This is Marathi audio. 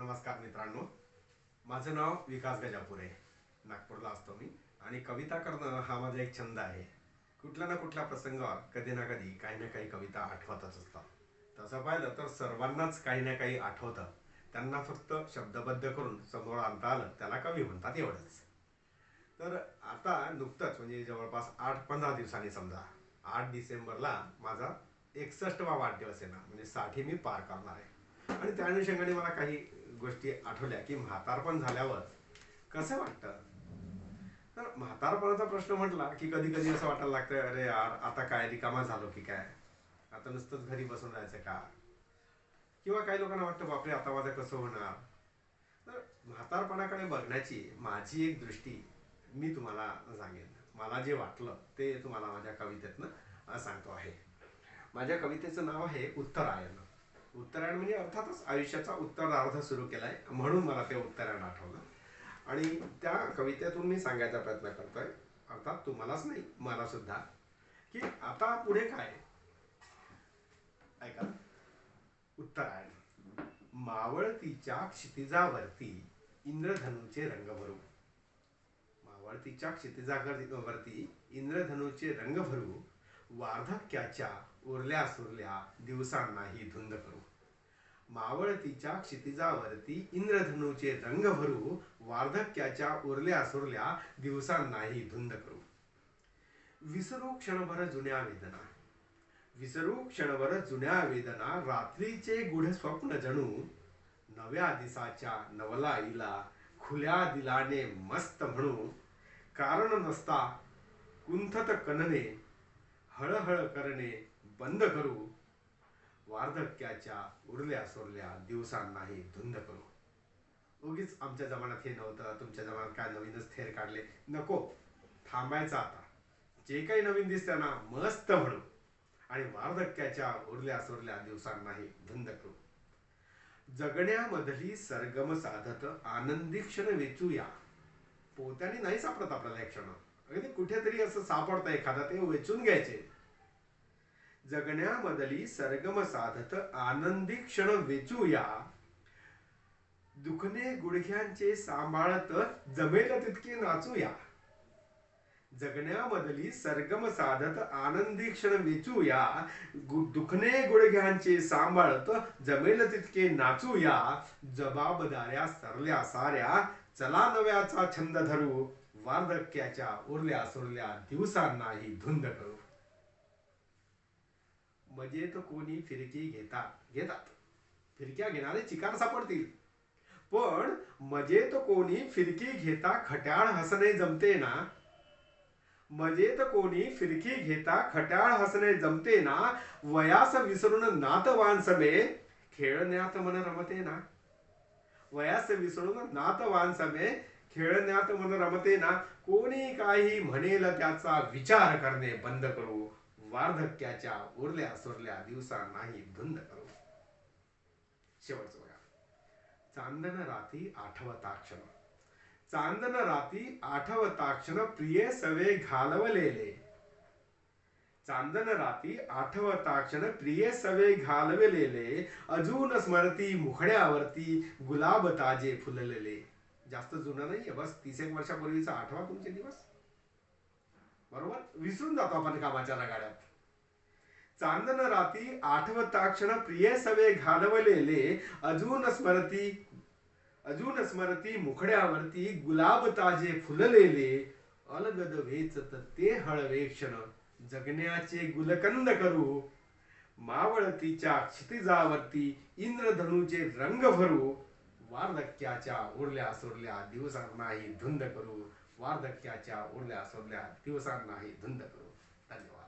नमस्कार मित्रांनो. माझं नाव विकास गजापुरे. नागपूरला असतो मी. आणि कविता करणं हा माझा एक छंद आहे. कुठल्या ना कुठल्या प्रसंगावर कधी ना कधी काही ना काही कविता आठवतच असतात. तसं पाहिलं तर सर्वांनाच काही ना काही आठवतं. त्यांना फक्त शब्दबद्ध करून समोर आणता आलं त्याला कवी म्हणतात एवढंच. तर आता नुकतंच म्हणजे जवळपास आठ पंधरा दिवसांनी समजा आठ डिसेंबरला माझा एकसष्टवा वाढदिवस आहे ना म्हणजे साठी मी पार करणार आहे. आणि त्या अनुषंगाने मला काही गोष्टी आठवल्या की म्हातारपण झाल्यावर कसं वाटतं? तर म्हातारपणाचा प्रश्न म्हटला की कधी कधी असं वाटायला लागतं अरे यार आता काय रिकामा झालो की काय? आता नुसतंच घरी बसून राहायचं का? किंवा काही लोकांना वाटतं बापरे आता माझं कसं होणार? तर म्हातारपणाकडे बघण्याची माझी एक दृष्टी मी तुम्हाला सांगेन. मला जे वाटलं ते तुम्हाला माझ्या कवितेतनं सांगतो आहे. माझ्या कवितेचं नाव आहे उत्तरायण. उत्तरायण म्हणजे अर्थातच आयुष्याचा उत्तरार्ध सुरू केलाय म्हणून मला ते उत्तरायण आठवलं. आणि त्या कवितेतून मी सांगायचा प्रयत्न करतोय अर्थात तुम्हालाच नाही मला सुद्धा की आता पुढे काय? ऐका. उत्तरायण. मावळतीच्या क्षितिजावरती इंद्रधनुचे रंग भरू. मावळतीच्या क्षितिजावरती इंद्रधनुचे रंग भरू. वार्धक्याच्या उरल्या सुरल्या दिवसांनाही धुंद करू मावळतीच्या क्षितिजावरती इंद्रधनुचे रंग भरू वार्धक्याच्या उरल्या सुरल्या दिवसांनाही धुंद करू. विसरू क्षणभर जुन्या वेदना. विसरू क्षणभर जुन्या वेदना रात्रीचे गुढ स्वप्न जणू. नव्या दिसाच्या नवलाईला खुल्या दिलाने मस्त म्हणू. कारण नसता कुंथत कनने हळहळ करणे बंद करू. वार्धक्याच्या उरल्या सोरल्या दिवसांनाही धुंद करू. उगीच आमच्या जमान्यात हे नव्हतं. तुमच्या जमान्यात काय नवीनच थेर काढले? नको. थांबायचं आता. जे काही नवीन दिसतं ना मस्त म्हणू. आणि वार्धक्याच्या उरल्या सोरल्या दिवसांनाही धुंद करू. जगण्यामधली सरगम साधत आनंदी क्षण वेचूया. पोत्याने नाही सापडत आपल्याला क्षण. अगदी कुठेतरी असं सापडतं एखादा ते वेचून घ्यायचे. जगण्यामधली सरगम साधत आनंदी क्षण वेचूया. दुखणे गुडघ्यांचे सांभाळत जमेल तितके नाचूया. जगण्यामधली सरगम साधत आनंदी क्षण वेचूया. दुखणे गुडघ्यांचे सांभाळत जमेल तितके नाचूया. जबाबदाऱ्या सरल्या साऱ्या चला नव्याचा छंद धरू. वार्धक्याच्या उरल्या सुरल्या दिवसांनाही धुंद करू. म्हणजे मजेत कोणी फिरकी घेतात घेतात. फिरक्या घेणारे चिकार सापडतील. पण म्हणजे मजेत कोणी फिरकी घेता खट्याळ हसणे जमते ना? म्हणजे मजेत कोणी फिरकी घेता खट्याळ हसणे जमते ना? वयास विसरून नातवान समे खेळण्यात मन रमते ना? वयास विसरून नातवान समे खेळण्यात मन रमते ना. कोणी काही म्हणेल त्याचा विचार करणे बंद करू. वार्धक्याच्या उरल्या सुरल्या दिवसांनाही धुंद करू. शेवटचं बघा. चांदन राती आठवताक्षण चांदन राती आठवताक्षण प्रिय सवे घालवलेले. चांदन राती आठवताक्षण प्रिय सवे घालवलेले. अजून स्मरती मुखड्यावरती गुलाब ताजे फुललेले. जास्त जुना नाही आहे बस तीस एक वर्षापूर्वीचा आठवा तुमचे दिवस. बरोबर? विसरून जातो आपण कामाच्या रगाड्यात. चांदन राती आठवताक्षण प्रिय सवे घालवलेले अजून स्मरती अजून स्मरती मुखड्यावरती गुलाब ताजे फुललेले. अलगद वेचत ते हळवे क्षण जगण्याचे गुलकंद करू. मावळतीच्या क्षितिजावरती इंद्रधनुचे रंग भरू. वार्धक्याच्या उरल्या सुरल्या दिवसांनाही धुंद करू. वार्धक्याच्या उरल्या सुरल्या दिवसांनाही धुंद करू. धन्यवाद.